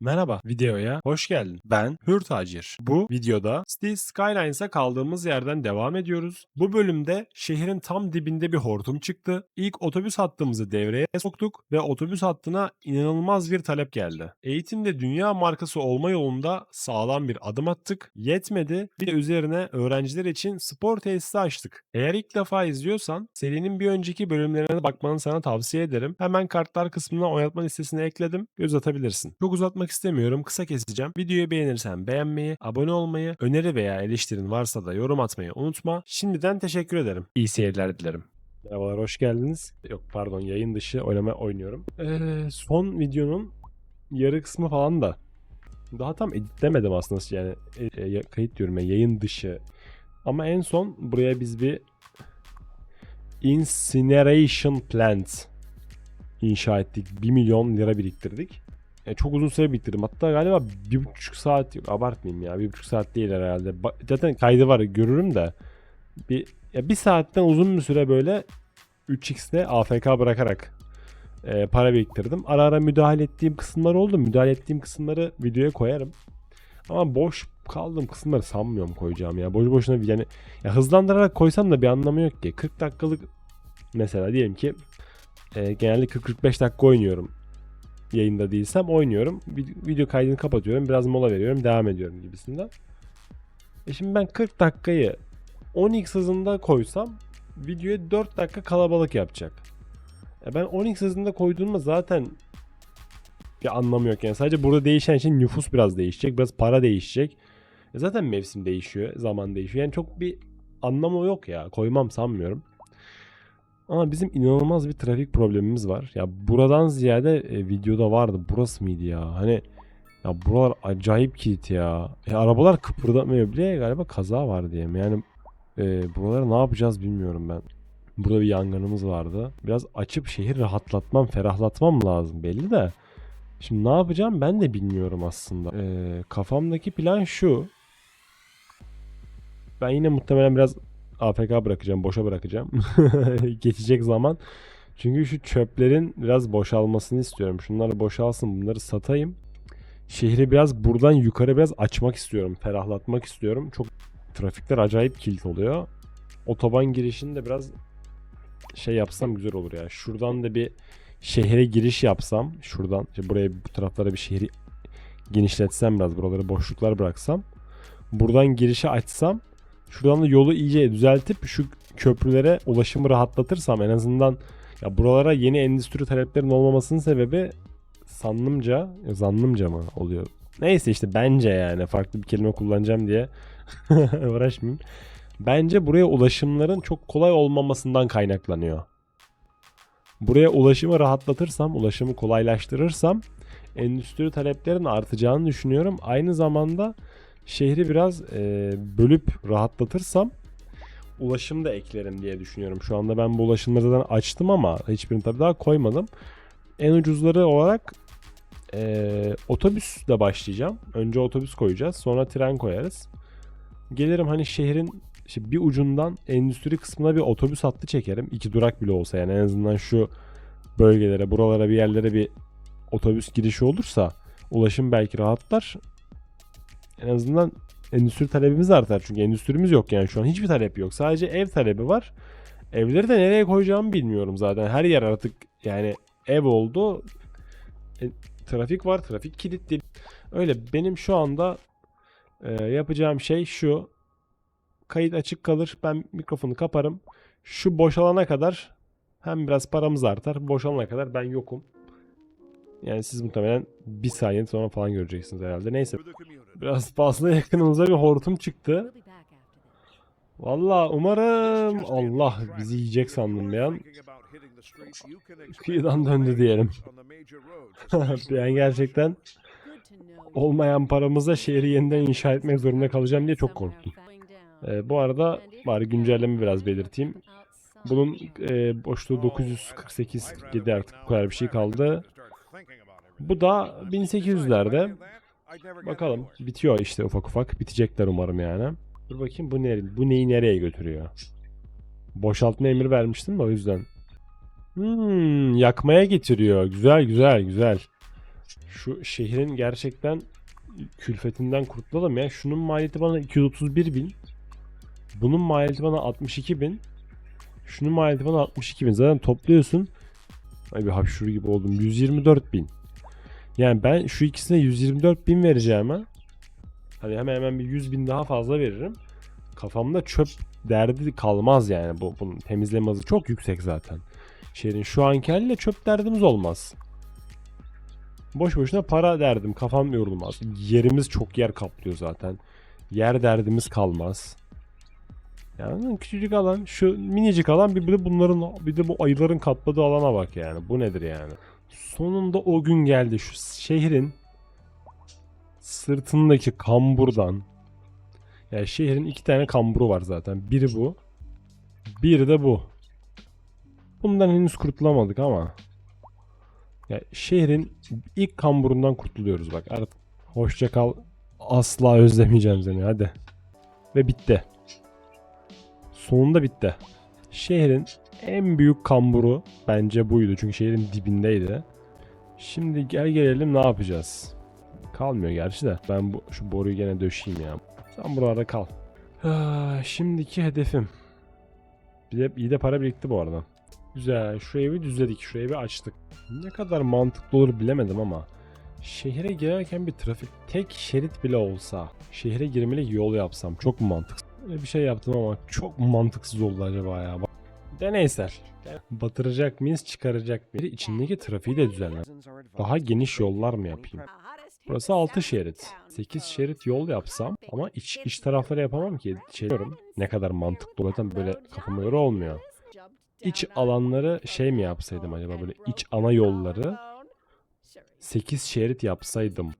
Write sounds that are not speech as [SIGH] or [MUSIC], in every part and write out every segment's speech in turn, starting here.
Merhaba, videoya hoş geldin. Ben Hür Tacir. Bu videoda Steel Skylines'a kaldığımız yerden devam ediyoruz. Bu bölümde şehrin tam dibinde bir hortum çıktı. İlk otobüs hattımızı devreye soktuk ve otobüs hattına inanılmaz bir talep geldi. Eğitimde dünya markası olma yolunda sağlam bir adım attık. Yetmedi, bir de üzerine öğrenciler için spor tesisi açtık. Eğer ilk defa izliyorsan serinin bir önceki bölümlerine bakmanı sana tavsiye ederim. Hemen kartlar kısmına oynatma listesine ekledim. Göz atabilirsin. Çok uzatmak istemiyorum. Kısa keseceğim. Videoyu beğenirsen beğenmeyi, abone olmayı, öneri veya eleştirin varsa da yorum atmayı unutma. Şimdiden teşekkür ederim. İyi seyirler dilerim. Merhabalar, hoş geldiniz. Yok pardon, yayın dışı oynama oynuyorum. Ee, son videonun yarı kısmı falan da daha tam editlemedim aslında yani e, e, kayıt diyorum ya yayın dışı. Ama en son buraya biz bir incineration plant inşa ettik. 1 milyon lira biriktirdik. E, çok uzun süre biriktirdim. Hatta galiba bir buçuk saat yok abartmayayım ya. Bir buçuk saat değil herhalde. Zaten kaydı var görürüm de. Bir, ya bir saatten uzun bir süre böyle 3x'te AFK bırakarak e, para biriktirdim. Ara ara müdahale ettiğim kısımlar oldu. Müdahale ettiğim kısımları videoya koyarım. Ama boş kaldığım kısımları sanmıyorum koyacağım ya. Boş boşuna yani ya hızlandırarak koysam da bir anlamı yok ki. 40 dakikalık mesela diyelim ki e, genellikle 45 dakika oynuyorum. Yayında değilsem oynuyorum. Vid- Video kaydını kapatıyorum. Biraz mola veriyorum. Devam ediyorum gibisinden. E şimdi ben 40 dakikayı 10x hızında koysam videoya 4 dakika kalabalık yapacak. E ben 10x hızında koyduğumda zaten bir anlamı yok yani. Sadece burada değişen şey nüfus biraz değişecek. Biraz para değişecek. E zaten mevsim değişiyor. Zaman değişiyor. Yani çok bir anlamı yok ya. Koymam sanmıyorum. Ama bizim inanılmaz bir trafik problemimiz var. Ya buradan ziyade e, videoda vardı. Burası mıydı ya? Hani ya buralar acayip kilit ya. E, arabalar kıpırdamıyor bile galiba kaza var diye? Yani e, buraları ne yapacağız bilmiyorum ben. Burada bir yangınımız vardı. Biraz açıp şehir rahatlatmam, ferahlatmam lazım belli de. Şimdi ne yapacağım ben de bilmiyorum aslında. Ee, kafamdaki plan şu. Ben yine muhtemelen biraz AFK bırakacağım, boşa bırakacağım. [LAUGHS] Geçecek zaman. Çünkü şu çöplerin biraz boşalmasını istiyorum. Şunlar boşalsın, bunları satayım. Şehri biraz buradan yukarı biraz açmak istiyorum, ferahlatmak istiyorum. Çok trafikler acayip kilit oluyor. Otoban girişini de biraz şey yapsam güzel olur ya. Şuradan da bir şehre giriş yapsam şuradan işte buraya bu taraflara bir şehri genişletsem biraz buraları boşluklar bıraksam buradan girişi açsam şuradan da yolu iyice düzeltip şu köprülere ulaşımı rahatlatırsam en azından ya buralara yeni endüstri taleplerinin olmamasının sebebi sannımca ya zannımca mı oluyor? Neyse işte bence yani farklı bir kelime kullanacağım diye [LAUGHS] uğraşmayayım. Bence buraya ulaşımların çok kolay olmamasından kaynaklanıyor. Buraya ulaşımı rahatlatırsam, ulaşımı kolaylaştırırsam endüstri taleplerin artacağını düşünüyorum. Aynı zamanda şehri biraz e, bölüp rahatlatırsam ulaşım da eklerim diye düşünüyorum. Şu anda ben bu ulaşımları zaten açtım ama hiçbirini tabii daha koymadım. En ucuzları olarak e, otobüsle başlayacağım. Önce otobüs koyacağız. Sonra tren koyarız. Gelirim hani şehrin işte bir ucundan endüstri kısmına bir otobüs hattı çekerim. İki durak bile olsa yani en azından şu bölgelere, buralara bir yerlere bir otobüs girişi olursa ulaşım belki rahatlar. En azından endüstri talebimiz artar. Çünkü endüstrimiz yok yani şu an hiçbir talep yok. Sadece ev talebi var. Evleri de nereye koyacağımı bilmiyorum zaten. Her yer artık yani ev oldu. E, trafik var, trafik kilitli. Öyle benim şu anda e, yapacağım şey şu kayıt açık kalır. Ben mikrofonu kaparım. Şu boşalana kadar hem biraz paramız artar. Boşalana kadar ben yokum. Yani siz muhtemelen bir saniye sonra falan göreceksiniz herhalde. Neyse biraz fazla yakınımıza bir hortum çıktı. Valla umarım Allah bizi yiyecek sandım bir an. [LAUGHS] Kıyıdan döndü diyelim. ben [LAUGHS] gerçekten olmayan paramıza şehri yeniden inşa etmek zorunda kalacağım diye çok korktum. Ee, bu arada bari güncelleme biraz belirteyim. Bunun e, boşluğu 948 47 artık bu kadar bir şey kaldı. Bu da 1800'lerde. Bakalım bitiyor işte ufak ufak. Bitecekler umarım yani. Dur bakayım bu ne bu neyi nereye götürüyor? Boşaltma emri vermiştim de o yüzden. Hmm, yakmaya getiriyor. Güzel güzel güzel. Şu şehrin gerçekten külfetinden kurtulalım ya. Şunun maliyeti bana 231 bin. Bunun maliyeti bana 62 bin. Şunun maliyeti bana 62 bin. Zaten topluyorsun. Ay bir hapşuru gibi oldum. 124 bin. Yani ben şu ikisine 124 bin vereceğime hani hemen hemen bir 100 bin daha fazla veririm. Kafamda çöp derdi kalmaz yani bu bunun temizleme hızı çok yüksek zaten. Şehrin şu anki haliyle çöp derdimiz olmaz. Boş boşuna para derdim kafam yorulmaz. Yerimiz çok yer kaplıyor zaten. Yer derdimiz kalmaz. Yani küçücük alan, şu minicik alan bir de bunların bir de bu ayıların kapladığı alana bak yani. Bu nedir yani? Sonunda o gün geldi şu şehrin sırtındaki kamburdan. Yani şehrin iki tane kamburu var zaten. Biri bu. Biri de bu. Bundan henüz kurtulamadık ama. Ya şehrin ilk kamburundan kurtuluyoruz bak. Artık hoşça kal. Asla özlemeyeceğim seni hadi. Ve bitti. Sonunda bitti. Şehrin en büyük kamburu bence buydu. Çünkü şehrin dibindeydi. Şimdi gel gelelim ne yapacağız? Kalmıyor gerçi de. Ben bu, şu boruyu gene döşeyim ya. Sen buralarda kal. Şimdiki hedefim. Bir de, iyi de para birikti bu arada. Güzel. Şu evi düzledik. Şu evi açtık. Ne kadar mantıklı olur bilemedim ama. Şehre girerken bir trafik tek şerit bile olsa şehre girmelik yol yapsam çok mantıksız? Bir şey yaptım ama çok mantıksız oldu acaba ya? Deneysel. Batıracak mıyız, çıkaracak mıyız? İçindeki trafiği de düzenler. Daha geniş yollar mı yapayım? Burası 6 şerit. 8 şerit yol yapsam ama iç iç tarafları yapamam ki. Şey. Ne kadar mantıklı zaten böyle kafama göre olmuyor. İç alanları şey mi yapsaydım acaba böyle iç ana yolları 8 şerit yapsaydım.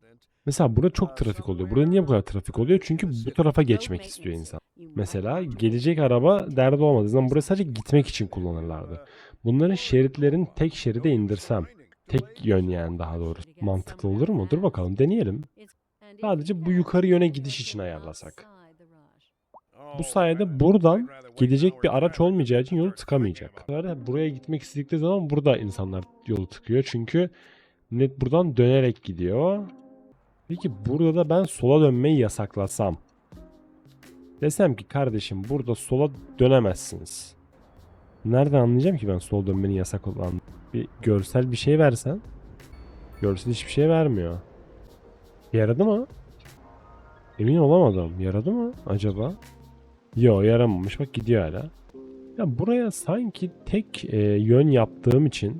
Mesela burada çok trafik oluyor. Burada niye bu kadar trafik oluyor? Çünkü bu tarafa geçmek istiyor insan. Mesela gelecek araba derdi olmadı. O zaman burası sadece gitmek için kullanırlardı. Bunların şeritlerin tek şeride indirsem. Tek yön yani daha doğrusu. Mantıklı olur mu? Dur bakalım deneyelim. Sadece bu yukarı yöne gidiş için ayarlasak. Bu sayede buradan gidecek bir araç olmayacağı için yolu tıkamayacak. Buraya gitmek istedikleri zaman burada insanlar yolu tıkıyor. Çünkü net buradan dönerek gidiyor. Peki burada da ben sola dönmeyi yasaklasam. Desem ki kardeşim burada sola dönemezsiniz. Nereden anlayacağım ki ben sola dönmenin yasak olan? Bir görsel bir şey versen. Görsel hiçbir şey vermiyor. Yaradı mı? Emin olamadım. Yaradı mı acaba? Yo yaramamış. Bak gidiyor hala. Ya buraya sanki tek e, yön yaptığım için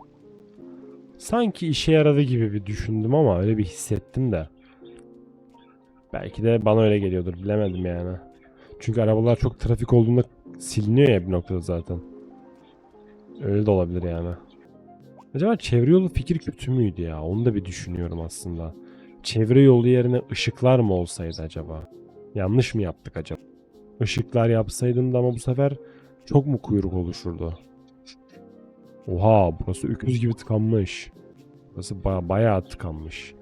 sanki işe yaradı gibi bir düşündüm ama öyle bir hissettim de. Belki de bana öyle geliyordur. Bilemedim yani. Çünkü arabalar çok trafik olduğunda siliniyor ya bir noktada zaten. Öyle de olabilir yani. Acaba çevre yolu fikir kötü müydü ya? Onu da bir düşünüyorum aslında. Çevre yolu yerine ışıklar mı olsaydı acaba? Yanlış mı yaptık acaba? Işıklar yapsaydım da ama bu sefer çok mu kuyruk oluşurdu? Oha burası öküz gibi tıkanmış. Burası baya bayağı tıkanmış.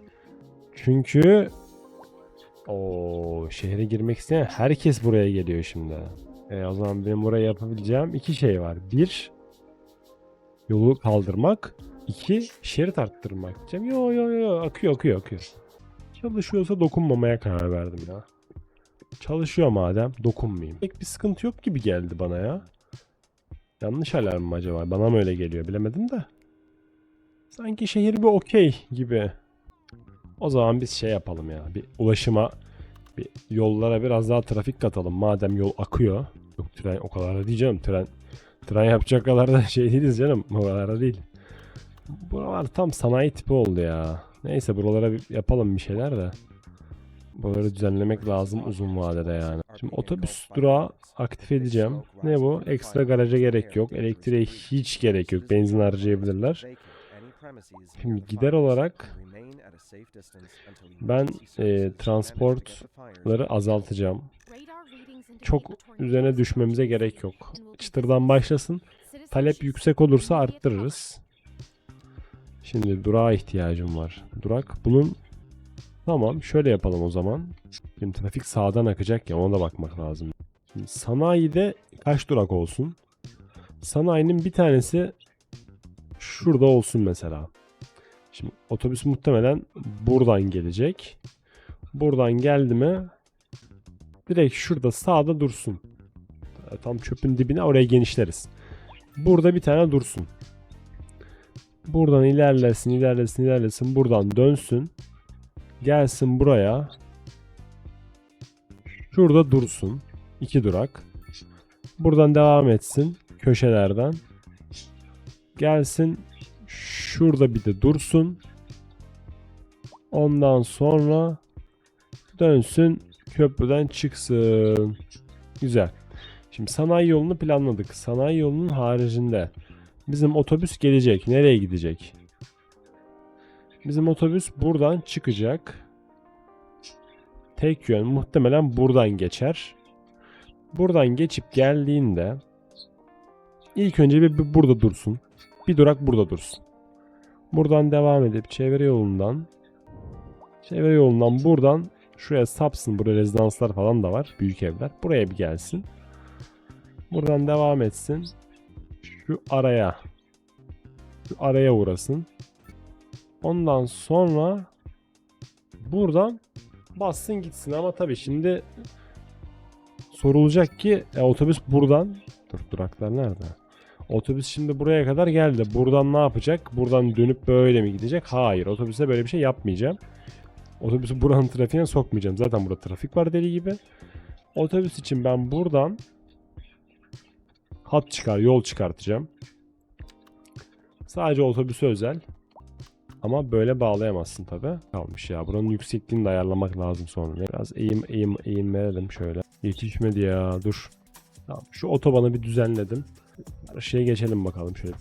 Çünkü o şehre girmek isteyen herkes buraya geliyor şimdi. E, o zaman benim buraya yapabileceğim iki şey var. Bir, yolu kaldırmak. iki şerit arttırmak. Diyeceğim yo yo yo akıyor akıyor akıyor. Çalışıyorsa dokunmamaya karar verdim ya. Çalışıyor madem dokunmayayım. Pek bir sıkıntı yok gibi geldi bana ya. Yanlış alarm mı acaba? Bana mı öyle geliyor bilemedim de. Sanki şehir bir okey gibi. O zaman biz şey yapalım ya. Bir ulaşıma, bir yollara biraz daha trafik katalım. Madem yol akıyor. Yok tren o kadar da değil canım. Tren, tren yapacak kadar da [LAUGHS] şey değiliz canım. O kadar da değil. Buralar tam sanayi tipi oldu ya. Neyse buralara bir yapalım bir şeyler de. Buraları düzenlemek lazım uzun vadede yani. Şimdi otobüs durağı aktif edeceğim. Ne bu? Ekstra garaja gerek yok. Elektriğe hiç gerek yok. Benzin harcayabilirler. Şimdi gider olarak ben e, transportları azaltacağım. Çok üzerine düşmemize gerek yok. Çıtırdan başlasın. Talep yüksek olursa arttırırız. Şimdi durağa ihtiyacım var. Durak bunun Tamam şöyle yapalım o zaman. Şimdi trafik sağdan akacak ya ona da bakmak lazım. Şimdi sanayide kaç durak olsun? Sanayinin bir tanesi şurada olsun mesela. Şimdi otobüs muhtemelen buradan gelecek. Buradan geldi mi direkt şurada sağda dursun. Tam çöpün dibine oraya genişleriz. Burada bir tane dursun. Buradan ilerlesin, ilerlesin, ilerlesin. Buradan dönsün. Gelsin buraya. Şurada dursun. İki durak. Buradan devam etsin. Köşelerden. Gelsin. Şurada bir de dursun. Ondan sonra dönsün. Köprüden çıksın. Güzel. Şimdi sanayi yolunu planladık. Sanayi yolunun haricinde bizim otobüs gelecek. Nereye gidecek? Bizim otobüs buradan çıkacak. Tek yön muhtemelen buradan geçer. Buradan geçip geldiğinde ilk önce bir, bir burada dursun. Bir durak burada dursun. Buradan devam edip çevre yolundan çevre yolundan buradan şuraya sapsın. Burada rezidanslar falan da var. Büyük evler. Buraya bir gelsin. Buradan devam etsin. Şu araya şu araya uğrasın. Ondan sonra buradan bassın gitsin ama tabii şimdi sorulacak ki e, otobüs buradan dur duraklar nerede? Otobüs şimdi buraya kadar geldi. Buradan ne yapacak? Buradan dönüp böyle mi gidecek? Hayır. Otobüse böyle bir şey yapmayacağım. Otobüsü buranın [LAUGHS] trafiğine sokmayacağım. Zaten burada trafik var deli gibi. Otobüs için ben buradan hat çıkar, yol çıkartacağım. Sadece otobüse özel. Ama böyle bağlayamazsın tabi. Kalmış ya. Buranın yüksekliğini de ayarlamak lazım sonra. Biraz eğim eğim eğim verelim şöyle. Yetişmedi ya. Dur. Tamam. Şu otobanı bir düzenledim. Şeye geçelim bakalım şöyle.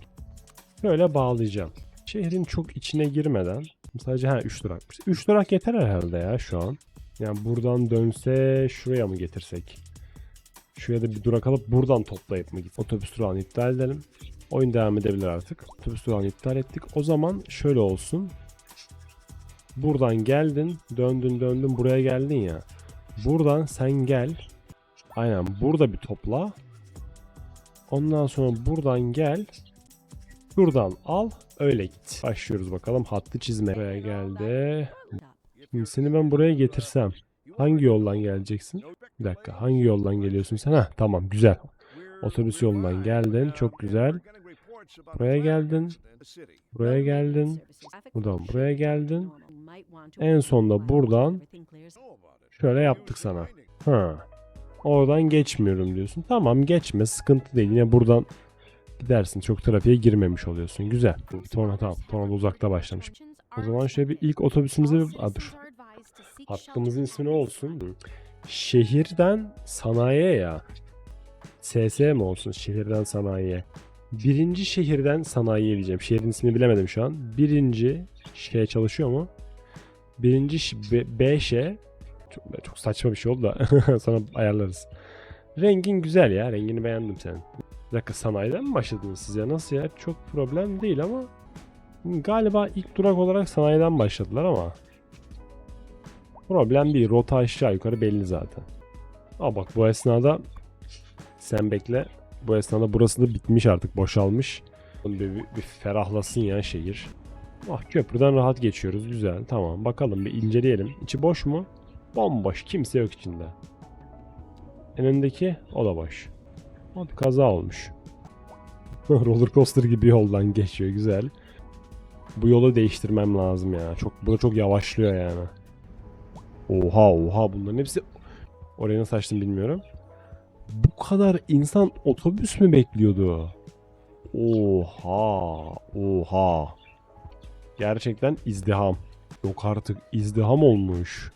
Böyle bağlayacağım. Şehrin çok içine girmeden sadece ha 3 durakmış. 3 durak yeter herhalde ya şu an. Yani buradan dönse şuraya mı getirsek? Şuraya da bir durak alıp buradan toplayıp mı git? Otobüs durağını iptal edelim. Oyun devam edebilir artık. Otobüs durağını iptal ettik. O zaman şöyle olsun. Buradan geldin, döndün döndün buraya geldin ya. Buradan sen gel. Aynen burada bir topla. Ondan sonra buradan gel. Buradan al, öyle git. Başlıyoruz bakalım hattı çizmeye. Buraya geldi. Şimdi seni ben buraya getirsem hangi yoldan geleceksin? Bir dakika hangi yoldan geliyorsun sen? Ha tamam güzel. Otobüs yolundan geldin. Çok güzel. Buraya geldin. Buraya geldin. Buradan buraya geldin. En sonda buradan şöyle yaptık sana. Ha. Oradan geçmiyorum diyorsun. Tamam geçme sıkıntı değil. Yine buradan gidersin. Çok trafiğe girmemiş oluyorsun. Güzel. Torna tamam. Torna uzakta başlamış. O zaman şöyle bir ilk otobüsümüze bir... Aa, dur. Hattımızın ismi ne olsun? Şehirden sanayiye ya. SS mi olsun şehirden sanayiye? Birinci şehirden sanayiye diyeceğim. Şehrin ismini bilemedim şu an. Birinci şey çalışıyor mu? Birinci ş- B, B şey. Çok, çok saçma bir şey oldu da [LAUGHS] sonra ayarlarız. Rengin güzel ya. Rengini beğendim senin. Bir dakika sanayiden mi başladınız siz ya? Nasıl ya? Çok problem değil ama galiba ilk durak olarak sanayiden başladılar ama problem değil. Rota aşağı yukarı belli zaten. Aa bak bu esnada sen bekle. Bu esnada burası da bitmiş artık boşalmış. Bir, bir, bir ferahlasın ya şehir. Ah köprüden rahat geçiyoruz güzel tamam bakalım bir inceleyelim. İçi boş mu? Bomboş kimse yok içinde. En öndeki o da boş. O bir kaza olmuş. [LAUGHS] Roller coaster gibi yoldan geçiyor güzel. Bu yolu değiştirmem lazım ya. Çok bu da çok yavaşlıyor yani. Oha oha bunların hepsi oraya nasıl açtım bilmiyorum. Bu kadar insan otobüs mü bekliyordu? Oha oha. Gerçekten izdiham. Yok artık izdiham olmuş.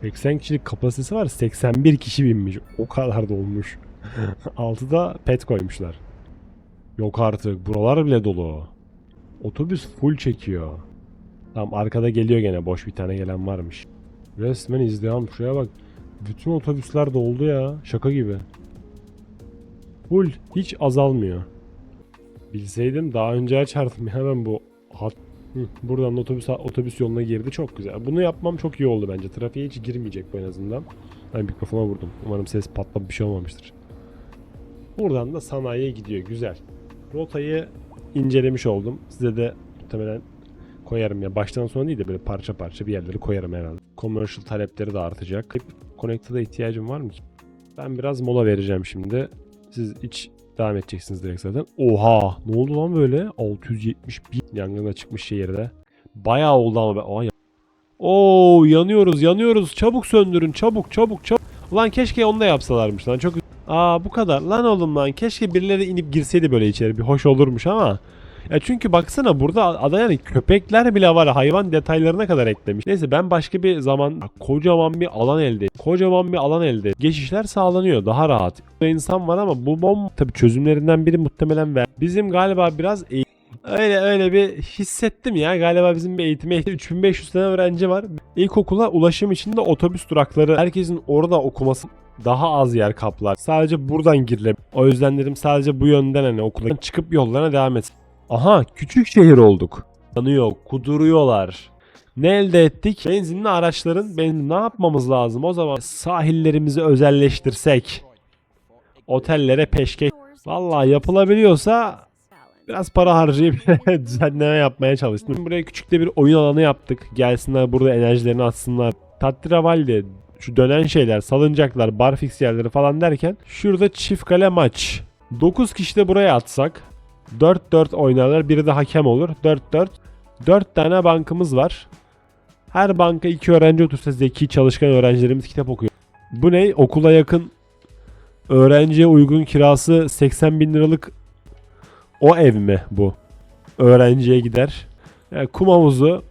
80 kişilik kapasitesi var 81 kişi binmiş. O kadar da olmuş. [LAUGHS] Altıda pet koymuşlar. Yok artık buralar bile dolu. Otobüs full çekiyor. Tamam arkada geliyor gene boş bir tane gelen varmış. Resmen izdiham şuraya bak. Bütün otobüsler doldu ya. Şaka gibi. Full hiç azalmıyor. Bilseydim daha önce açardım ya ben bu hat Buradan da otobüs otobüs yoluna girdi çok güzel. Bunu yapmam çok iyi oldu bence. Trafiğe hiç girmeyecek bu en azından. Ben mikrofona vurdum. Umarım ses patlama bir şey olmamıştır. Buradan da sanayiye gidiyor. Güzel. Rotayı incelemiş oldum. Size de muhtemelen Koyarım ya. Baştan sona değil de böyle parça parça bir yerleri koyarım herhalde. Commercial talepleri de artacak. Connected'a ihtiyacım var mı? Ben biraz mola vereceğim şimdi. Siz iç devam edeceksiniz direkt zaten. Oha! Ne oldu lan böyle? 671 yangına çıkmış şehirde. Bayağı oldu ama. be- Aa, ya- Oo yanıyoruz yanıyoruz. Çabuk söndürün çabuk çabuk çabuk. Ulan keşke onu da yapsalarmış lan. Çok Aa bu kadar. Lan oğlum lan keşke birileri inip girseydi böyle içeri. Bir hoş olurmuş ama. Ya çünkü baksana burada ada yani köpekler bile var. Hayvan detaylarına kadar eklemiş. Neyse ben başka bir zaman kocaman bir alan elde Kocaman bir alan elde Geçişler sağlanıyor. Daha rahat. Burada insan var ama bu bom tabii çözümlerinden biri muhtemelen ver. Bizim galiba biraz Öyle öyle bir hissettim ya. Galiba bizim bir eğitime 3500 tane öğrenci var. İlkokula ulaşım için de otobüs durakları. Herkesin orada okuması daha az yer kaplar. Sadece buradan girilebilir. O yüzden dedim sadece bu yönden hani okula çıkıp yollarına devam et. Aha küçük şehir olduk. Yanıyor, kuduruyorlar. Ne elde ettik? Benzinli araçların benzin ne yapmamız lazım? O zaman sahillerimizi özelleştirsek. Otellere peşkeş. Vallahi yapılabiliyorsa biraz para harcayıp [LAUGHS] düzenleme yapmaya çalıştım. Buraya küçük de bir oyun alanı yaptık. Gelsinler burada enerjilerini atsınlar. Tatravalli, şu dönen şeyler, salıncaklar, barfix yerleri falan derken şurada çift kale maç. 9 kişi de buraya atsak 4-4 oynarlar. Biri de hakem olur. 4-4. 4 tane bankımız var. Her banka 2 öğrenci otursa zeki çalışkan öğrencilerimiz kitap okuyor. Bu ne? Okula yakın öğrenciye uygun kirası 80 bin liralık o ev mi bu? Öğrenciye gider. Yani kum havuzu.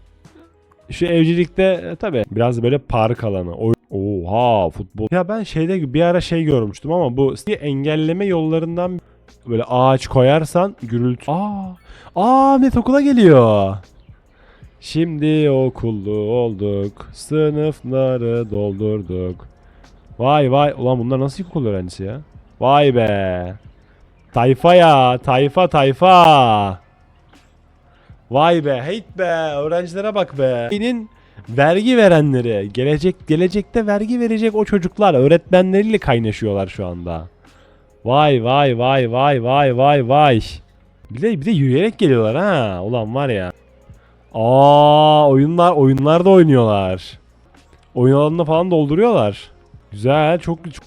Şu evcilikte e, tabi biraz böyle park alanı. Oha futbol. Ya ben şeyde bir ara şey görmüştüm ama bu engelleme yollarından böyle ağaç koyarsan gürültü. Aa, aa Met okula geliyor. Şimdi okullu olduk. Sınıfları doldurduk. Vay vay. Ulan bunlar nasıl ilkokul öğrencisi ya? Vay be. Tayfa ya. Tayfa tayfa. Vay be. Heyt be. Öğrencilere bak be. Senin vergi verenleri. Gelecek gelecekte vergi verecek o çocuklar. Öğretmenleriyle kaynaşıyorlar şu anda. Vay vay vay vay vay vay vay. Bir de bir de yürüyerek geliyorlar ha. Ulan var ya. Aa oyunlar oyunlar da oynuyorlar. Oyun alanını falan dolduruyorlar. Güzel çok çok-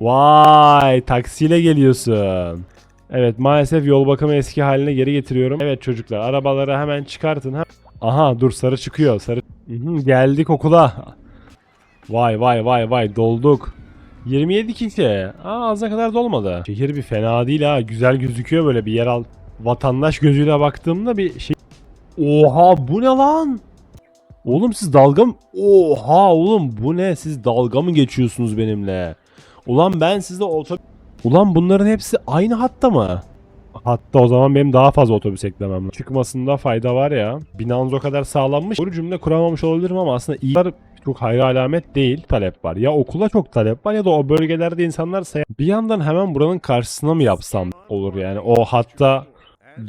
Vay taksiyle geliyorsun. Evet maalesef yol bakımı eski haline geri getiriyorum. Evet çocuklar arabaları hemen çıkartın. Ha- Aha dur sarı çıkıyor. Sarı geldik okula. Vay vay vay vay dolduk. 27 kişi. Aa aza kadar dolmadı. Şehir bir fena değil ha. Güzel gözüküyor böyle bir yerel vatandaş gözüyle baktığımda bir şey. Oha bu ne lan? Oğlum siz dalga mı? Oha oğlum bu ne? Siz dalga mı geçiyorsunuz benimle? Ulan ben sizde otobüs... Ulan bunların hepsi aynı hatta mı? Hatta o zaman benim daha fazla otobüs eklemem. Çıkmasında fayda var ya. Binanız o kadar sağlanmış. Doğru cümle kuramamış olabilirim ama aslında iyi çok hayra alamet değil. Talep var. Ya okula çok talep var ya da o bölgelerde insanlar say- Bir yandan hemen buranın karşısına mı yapsam olur yani. O hatta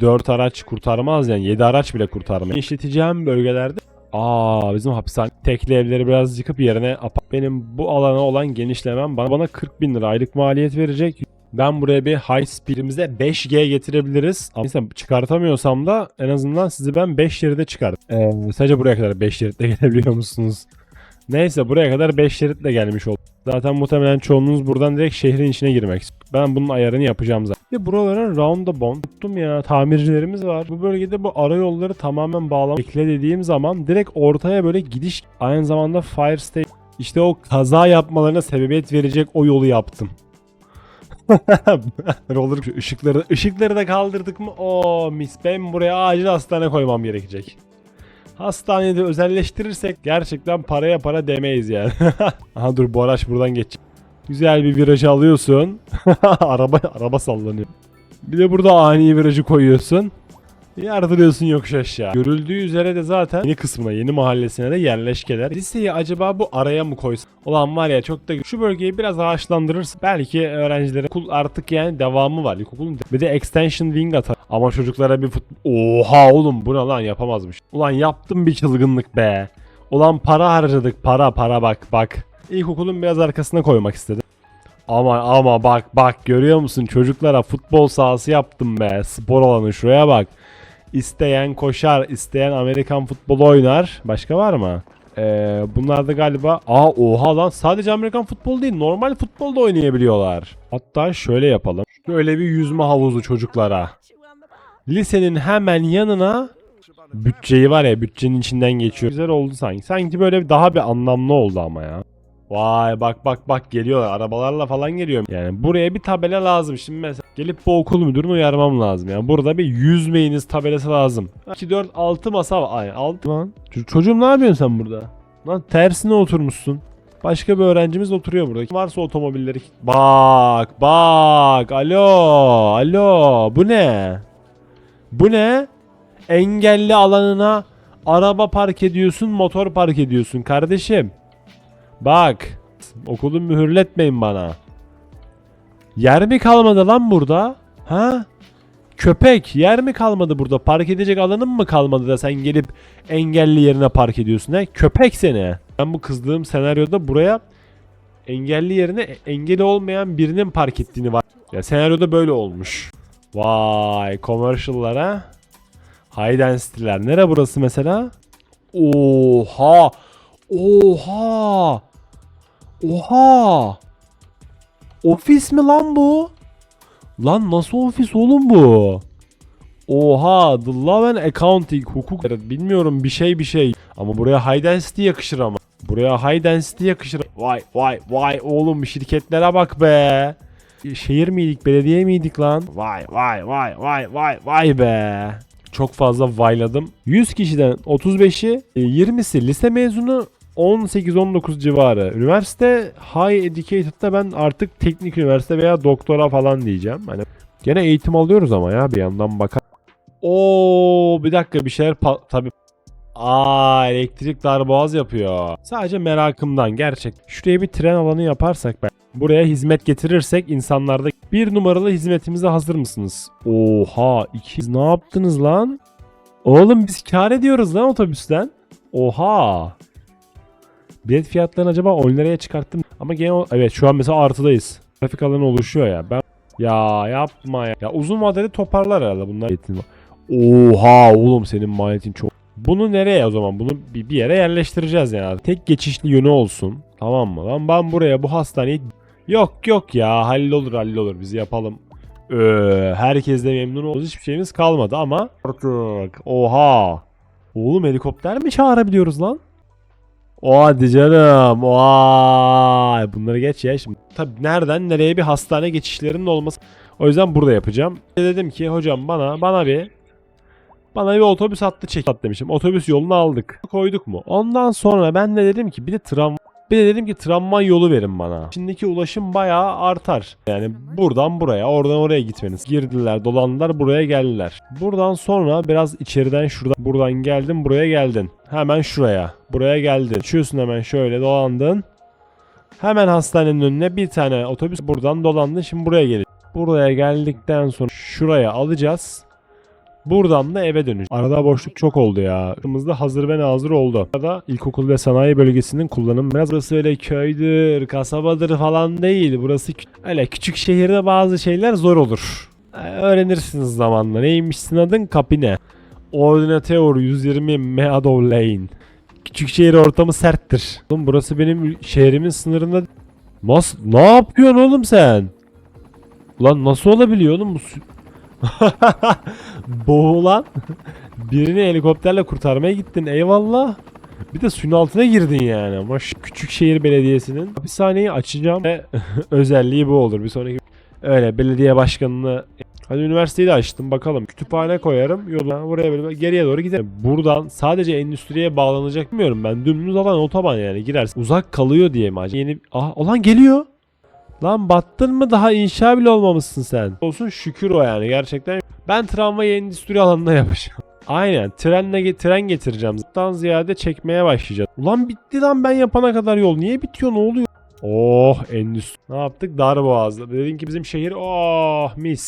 4 araç kurtarmaz yani 7 araç bile kurtarmaz. İşleteceğim bölgelerde Aa bizim hapishane tekli evleri biraz yıkıp yerine benim bu alana olan genişlemem bana, bana 40 bin lira aylık maliyet verecek. Ben buraya bir high speed'imize 5G getirebiliriz. Ama neyse çıkartamıyorsam da en azından sizi ben 5 şeride çıkardım. Ee, sadece buraya kadar 5 şeritle gelebiliyor musunuz? Neyse buraya kadar 5 şeritle gelmiş olduk. Zaten muhtemelen çoğunuz buradan direkt şehrin içine girmek istiyor. Ben bunun ayarını yapacağım zaten. Ve buralara roundabout tuttum ya. Tamircilerimiz var. Bu bölgede bu ara yolları tamamen bağlamak. Ekle dediğim zaman direkt ortaya böyle gidiş. Aynı zamanda fire station. İşte o kaza yapmalarına sebebiyet verecek o yolu yaptım. [LAUGHS] Roller ışıkları ışıkları da kaldırdık mı? Oo mis ben buraya acil hastane koymam gerekecek. Hastanede özelleştirirsek gerçekten paraya para demeyiz yani. [LAUGHS] Aha dur bu araç buradan geç. Güzel bir virajı alıyorsun. [LAUGHS] araba araba sallanıyor. Bir de burada ani virajı koyuyorsun. Yardırıyorsun yokuş aşağı. Görüldüğü üzere de zaten yeni kısmına, yeni mahallesine de yerleşkeler. Liseyi acaba bu araya mı koysa? Ulan var ya çok da şu bölgeyi biraz ağaçlandırırsa belki öğrencilere okul artık yani devamı var. İlkokulun de- bir de extension wing atar. Ama çocuklara bir fut... Oha oğlum bu ne lan yapamazmış. Ulan yaptım bir çılgınlık be. Ulan para harcadık para para bak bak. İlkokulun biraz arkasına koymak istedim. Ama ama bak bak görüyor musun çocuklara futbol sahası yaptım be. Spor alanı şuraya bak. İsteyen koşar, isteyen Amerikan futbolu oynar. Başka var mı? Ee, bunlar da galiba... Aa oha lan sadece Amerikan futbolu değil normal futbol da oynayabiliyorlar. Hatta şöyle yapalım. Şöyle bir yüzme havuzu çocuklara. Lisenin hemen yanına bütçeyi var ya bütçenin içinden geçiyor. Güzel oldu sanki. Sanki böyle daha bir anlamlı oldu ama ya. Vay bak bak bak geliyorlar. Arabalarla falan geliyor. Yani buraya bir tabela lazım. Şimdi mesela gelip bu okul müdürünü uyarmam lazım. Yani burada bir yüzmeyiniz tabelası lazım. 2 4 6 masa var. Ay 6 lan. Çocuğum ne yapıyorsun sen burada? Lan tersine oturmuşsun. Başka bir öğrencimiz oturuyor burada. Varsa otomobilleri. Bak bak. Alo. Alo. Bu ne? Bu ne? Engelli alanına araba park ediyorsun, motor park ediyorsun kardeşim. Bak. Okulu mühürletmeyin bana. Yer mi kalmadı lan burada? Ha? Köpek yer mi kalmadı burada? Park edecek alanın mı kalmadı da sen gelip engelli yerine park ediyorsun he? Köpek seni. Ben bu kızdığım senaryoda buraya engelli yerine engeli olmayan birinin park ettiğini var. Ya senaryoda böyle olmuş. Vay commercial'lara. High density'ler. Nere burası mesela? Oha. Oha. Oha. Ofis mi lan bu? Lan nasıl ofis oğlum bu? Oha, The Law and Accounting, hukuk. Bilmiyorum bir şey bir şey. Ama buraya High Density yakışır ama. Buraya High Density yakışır. Vay vay vay oğlum şirketlere bak be. Şehir miydik, belediye miydik lan? Vay vay vay vay vay vay be. Çok fazla vayladım. 100 kişiden 35'i, e, 20'si lise mezunu, 18-19 civarı. Üniversite high educated'da ben artık teknik üniversite veya doktora falan diyeceğim. Hani gene eğitim alıyoruz ama ya bir yandan bakar. Oo bir dakika bir şeyler tabii. Aa elektrik darboğaz yapıyor. Sadece merakımdan gerçek. Şuraya bir tren alanı yaparsak ben. Buraya hizmet getirirsek insanlarda bir numaralı hizmetimize hazır mısınız? Oha ikiz ne yaptınız lan? Oğlum biz kar ediyoruz lan otobüsten. Oha. Bilet fiyatlarını acaba 10 liraya çıkarttım. Ama gene o- evet şu an mesela artıdayız. Trafik alanı oluşuyor ya. Ben ya yapma ya. Ya uzun vadede toparlar herhalde bunlar. Oha oğlum senin maliyetin çok. Bunu nereye o zaman? Bunu bir yere yerleştireceğiz yani. Tek geçişli yönü olsun. Tamam mı? Lan ben buraya bu hastaneyi Yok yok ya hallolur hallolur biz yapalım. Ee, herkes de memnun oldu. Hiçbir şeyimiz kalmadı ama artık oha. Oğlum helikopter mi çağırabiliyoruz lan? O hadi canım. Vay. Bunları geç ya şimdi. Tabi nereden nereye bir hastane geçişlerinin olması. O yüzden burada yapacağım. Dedim ki hocam bana bana bir bana bir otobüs hattı çek at demişim. Otobüs yolunu aldık. Koyduk mu? Ondan sonra ben de dedim ki bir de tram bir de dedim ki tramvay yolu verin bana. Şimdiki ulaşım bayağı artar. Yani buradan buraya, oradan oraya gitmeniz. Girdiler, dolandılar, buraya geldiler. Buradan sonra biraz içeriden şuradan buradan geldin, buraya geldin. Hemen şuraya. Buraya geldin. Geçiyorsun hemen şöyle dolandın. Hemen hastanenin önüne bir tane otobüs buradan dolandın. Şimdi buraya gelin. Buraya geldikten sonra şuraya alacağız. Buradan da eve dönüş. Arada boşluk çok oldu ya. Aklımızda hazır ve nazır oldu. Arada ilkokul ve sanayi bölgesinin kullanımı biraz burası öyle köydür, kasabadır falan değil. Burası öyle küçük şehirde bazı şeyler zor olur. Ee, öğrenirsiniz zamanla. Neymişsin adın? Kapine. Ordinateur 120 Meadow Lane. Küçük şehir ortamı serttir. Oğlum burası benim şehrimin sınırında. Nasıl? Ne yapıyorsun oğlum sen? Ulan nasıl olabiliyor oğlum [LAUGHS] Boğulan birini helikopterle kurtarmaya gittin eyvallah. Bir de suyun altına girdin yani. Ama Küçükşehir Belediyesi'nin hapishaneyi açacağım ve [LAUGHS] özelliği bu olur. Bir sonraki öyle belediye başkanını Hadi üniversiteyi de açtım bakalım. Kütüphane koyarım. Yola buraya böyle geriye doğru giderim. Buradan sadece endüstriye bağlanacak bilmiyorum ben. Dümdüz alan otoban yani girersin. Uzak kalıyor diye mi acaba? Yeni... Ah olan geliyor. Lan battın mı daha inşa bile olmamışsın sen. Olsun şükür o yani gerçekten. Ben tramvayı endüstri alanında [LAUGHS] yapacağım. Aynen trenle tren getireceğim. Zaten ziyade çekmeye başlayacağız. Ulan bitti lan ben yapana kadar yol. Niye bitiyor ne oluyor? Oh endüstri. Ne yaptık? Darboğaz'da. Dedin ki bizim şehir oh mis.